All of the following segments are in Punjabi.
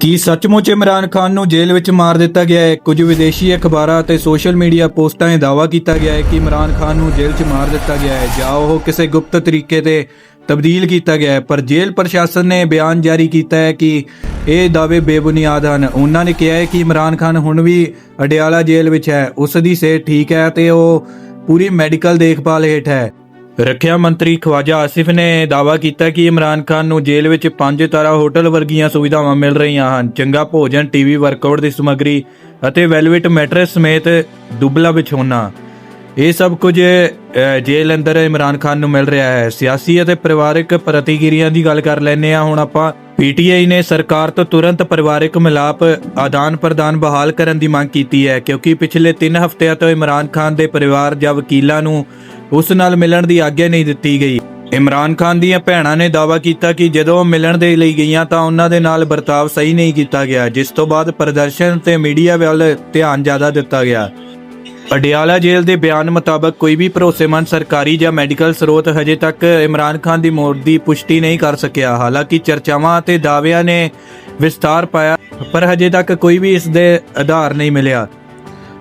ਕੀ ਸੱਚਮੁੱਚ ਇਮਰਾਨ ਖਾਨ ਨੂੰ ਜੇਲ੍ਹ ਵਿੱਚ ਮਾਰ ਦਿੱਤਾ ਗਿਆ ਹੈ? ਕੁਝ ਵਿਦੇਸ਼ੀ ਅਖਬਾਰਾਂ ਅਤੇ ਸੋਸ਼ਲ ਮੀਡੀਆ ਪੋਸਟਾਂ 'ਤੇ ਦਾਅਵਾ ਕੀਤਾ ਗਿਆ ਹੈ ਕਿ ਇਮਰਾਨ ਖਾਨ ਨੂੰ ਜੇਲ੍ਹ 'ਚ ਮਾਰ ਦਿੱਤਾ ਗਿਆ ਹੈ ਜਾਂ ਉਹ ਕਿਸੇ ਗੁਪਤ ਤਰੀਕੇ ਤੇ ਤਬਦੀਲ ਕੀਤਾ ਗਿਆ ਹੈ। ਪਰ ਜੇਲ੍ਹ ਪ੍ਰਸ਼ਾਸਨ ਨੇ ਬਿਆਨ ਜਾਰੀ ਕੀਤਾ ਹੈ ਕਿ ਇਹ ਦਾਅਵੇ ਬੇਬੁਨਿਆਦ ਹਨ। ਉਹਨਾਂ ਨੇ ਕਿਹਾ ਹੈ ਕਿ ਇਮਰਾਨ ਖਾਨ ਹੁਣ ਵੀ ਅਡਿਆਲਾ ਜੇਲ੍ਹ ਵਿੱਚ ਹੈ। ਉਸ ਦੀ ਸਿਹਤ ਠੀਕ ਹੈ ਤੇ ਉਹ ਪੂਰੀ ਮੈਡੀਕਲ ਦੇਖਭਾਲ ਹੇਠ ਹੈ। ਰੱਖਿਆ ਮੰਤਰੀ ਖਵਾਜਾ ਆਸਿਫ ਨੇ ਦਾਅਵਾ ਕੀਤਾ ਕਿ ਇਮਰਾਨ ਖਾਨ ਨੂੰ ਜੇਲ੍ਹ ਵਿੱਚ ਪੰਜ ਤਾਰਾ ਹੋਟਲ ਵਰਗੀਆਂ ਸੁਵਿਧਾਵਾਂ ਮਿਲ ਰਹੀਆਂ ਹਨ। ਚੰਗਾ ਭੋਜਨ, ਟੀਵੀ ਵਰਕਆਊਟ ਦੀ ਸਮੱਗਰੀ ਅਤੇ ਵੈਲਵెਟ ਮੈਟਰਸ ਸਮੇਤ ਦੁਬਲਾ ਵਿਛੋਨਾ। ਇਹ ਸਭ ਕੁਝ ਜੇਲ੍ਹ ਅੰਦਰ ਇਮਰਾਨ ਖਾਨ ਨੂੰ ਮਿਲ ਰਿਹਾ ਹੈ। ਸਿਆਸੀ ਅਤੇ ਪਰਿਵਾਰਕ ਪ੍ਰਤੀਕਿਰਿਆ ਦੀ ਗੱਲ ਕਰ ਲੈਨੇ ਆ ਹੁਣ ਆਪਾਂ ਪੀਟੀਆਈ ਨੇ ਸਰਕਾਰ ਤੋਂ ਤੁਰੰਤ ਪਰਿਵਾਰਕ ਮਿਲਾਪ, ਆਦਾਨ ਪ੍ਰਦਾਨ ਬਹਾਲ ਕਰਨ ਦੀ ਮੰਗ ਕੀਤੀ ਹੈ, ਕਿਉਂਕਿ ਪਿਛਲੇ 3 ਹਫ਼ਤਿਆਂ ਤੋਂ ਇਮਰਾਨ ਖਾਨ ਦੇ ਪਰਿਵਾਰ ਜਾਂ ਵਕੀਲਾਂ ਨੂੰ ਉਸ ਨਾਲ ਮਿਲਣ ਦੀ ਆਗਿਆ ਨਹੀਂ ਦਿੱਤੀ ਗਈ। ਇਮਰਾਨ ਖਾਨ ਦੀਆਂ ਭੈਣਾਂ ਨੇ ਦਾਅਵਾ ਕੀਤਾ ਕਿ ਜਦੋਂ ਉਹ ਮਿਲਣ ਦੇ ਲਈ ਗਈਆਂ ਤਾਂ ਉਹਨਾਂ ਦੇ ਨਾਲ ਵਰਤਾਵ ਸਹੀ ਨਹੀਂ ਕੀਤਾ ਗਿਆ, ਜਿਸ ਤੋਂ ਬਾਅਦ ਪ੍ਰਦਰਸ਼ਨ ਤੇ ਮੀਡੀਆ ਵੱਲ ਧਿਆਨ ਜ਼ਿਆਦਾ ਦਿੱਤਾ ਗਿਆ। ਅਡਿਆਲਾ ਜੇਲ੍ਹ ਦੇ ਬਿਆਨ ਮੁਤਾਬਕ ਕੋਈ ਵੀ ਭਰੋਸੇਮੰਦ ਸਰਕਾਰੀ ਜਾਂ ਮੈਡੀਕਲ ਸਰੋਤ ਹਜੇ ਤੱਕ ਇਮਰਾਨ ਖਾਨ ਦੀ ਮੌਤ ਦੀ ਪੁਸ਼ਟੀ ਨਹੀਂ ਕਰ ਸਕਿਆ। ਹਾਲਾਂਕਿ ਚਰਚਾਵਾਂ ਅਤੇ ਦਾਅਵਿਆਂ ਨੇ ਵਿਸਤਾਰ ਪਾਇਆ, ਪਰ ਹਜੇ ਤੱਕ ਕੋਈ ਵੀ ਇਸ ਦੇ ਆਧਾਰ ਨਹੀਂ ਮਿਲਿਆ।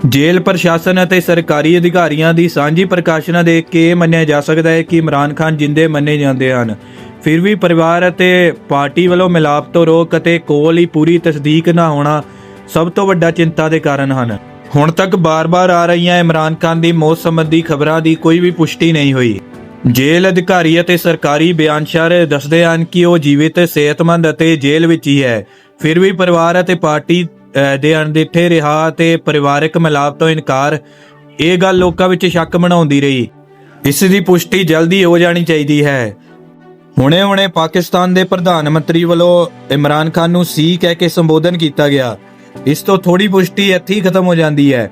ਜੇਲ੍ਹ ਪ੍ਰਸ਼ਾਸਨ ਅਤੇ ਸਰਕਾਰੀ ਅਧਿਕਾਰੀਆਂ ਦੀ ਸਾਂਝੀ ਪ੍ਰਕਾਸ਼ਨਾਂ ਦੇਖ ਕੇ ਇਹ ਮੰਨਿਆ ਜਾ ਸਕਦਾ ਹੈ ਕਿ ਇਮਰਾਨ ਖਾਨ ਜਿੰਦੇ ਮੰਨੇ ਜਾਂਦੇ ਹਨ। ਫਿਰ ਵੀ ਪਰਿਵਾਰ ਅਤੇ ਪਾਰਟੀ ਵੱਲੋਂ ਮਿਲਾਪ ਤੋਂ ਰੋਕ ਅਤੇ ਕੋਲ ਹੀ ਪੂਰੀ ਤਸਦੀਕ ਨਾ ਹੋਣਾ ਸਭ ਤੋਂ ਵੱਡਾ ਚਿੰਤਾ ਦੇ ਕਾਰਨ ਹਨ। ਹੁਣ ਤੱਕ ਬਾਰ-ਬਾਰ ਆ ਰਹੀਆਂ ਇਮਰਾਨ ਖਾਨ ਦੀ ਮੌਤ ਸੰਬੰਧੀ ਖਬਰਾਂ ਦੀ ਕੋਈ ਵੀ ਪੁਸ਼ਟੀ ਨਹੀਂ ਹੋਈ। ਜੇਲ੍ਹ ਅਧਿਕਾਰੀ ਅਤੇ ਸਰਕਾਰੀ ਬਿਆਨਸ਼ਰ ਦੱਸਦੇ ਹਨ ਕਿ ਉਹ ਜੀਵਿਤ, ਸਿਹਤਮੰਦ ਅਤੇ ਜੇਲ੍ਹ ਵਿੱਚ ਹੀ ਹੈ। ਫਿਰ ਵੀ ਪਰਿਵਾਰ ਅਤੇ ਪਾਰਟੀ ਦੇ ਅਣਡਿੱਠੇ ਰਿਹਾ ਤੇ ਪਰਿਵਾਰਕ ਮਿਲਾਪ ਤੋਂ ਇਨਕਾਰ, ਇਹ ਗੱਲ ਲੋਕਾਂ ਵਿੱਚ ਸ਼ੱਕ ਬਣਾਉਂਦੀ ਰਹੀ। ਇਸ ਦੀ ਪੁਸ਼ਟੀ ਜਲਦੀ ਹੋ ਜਾਣੀ ਚਾਹੀਦੀ ਹੈ। ਹੁਣੇ-ਹੁਣੇ ਪਾਕਿਸਤਾਨ ਦੇ ਪ੍ਰਧਾਨ ਮੰਤਰੀ ਵੱਲੋਂ ਇਮਰਾਨ ਖਾਨ ਨੂੰ ਸੀ ਕਹਿ ਕੇ ਸੰਬੋਧਨ ਕੀਤਾ ਗਿਆ। ਇਸ ਤੋਂ ਥੋੜੀ ਪੁਸ਼ਟੀ ਇੱਥੇ ਹੀ ਖਤਮ ਹੋ ਜਾਂਦੀ ਹੈ।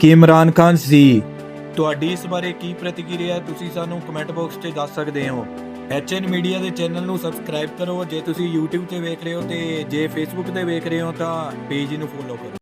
ਕਿ ਇਮਰਾਨ ਖਾਨ ਸੀ? ਤੁਹਾਡੀ ਇਸ ਬਾਰੇ ਕੀ ਪ੍ਰਤੀਕਿਰਿਆ ਹੈ? ਤੁਸੀਂ ਸਾਨੂੰ ਕਮੈਂਟ ਬਾਕਸ 'ਚ ਦੱਸ ਸਕਦੇ ਹੋ। ਐਚਐਨ ਮੀਡੀਆ ਦੇ ਚੈਨਲ ਨੂੰ ਸਬਸਕ੍ਰਾਈਬ ਕਰੋ। ਜੇ ਤੁਸੀਂ YouTube ਤੇ ਵੇਖ ਰਹੇ ਹੋ ਤੇ ਜੇ Facebook ਤੇ ਵੇਖ ਰਹੇ ਹੋ ਤਾਂ ਪੇਜ ਨੂੰ ਫੋਲੋ ਕਰੋ।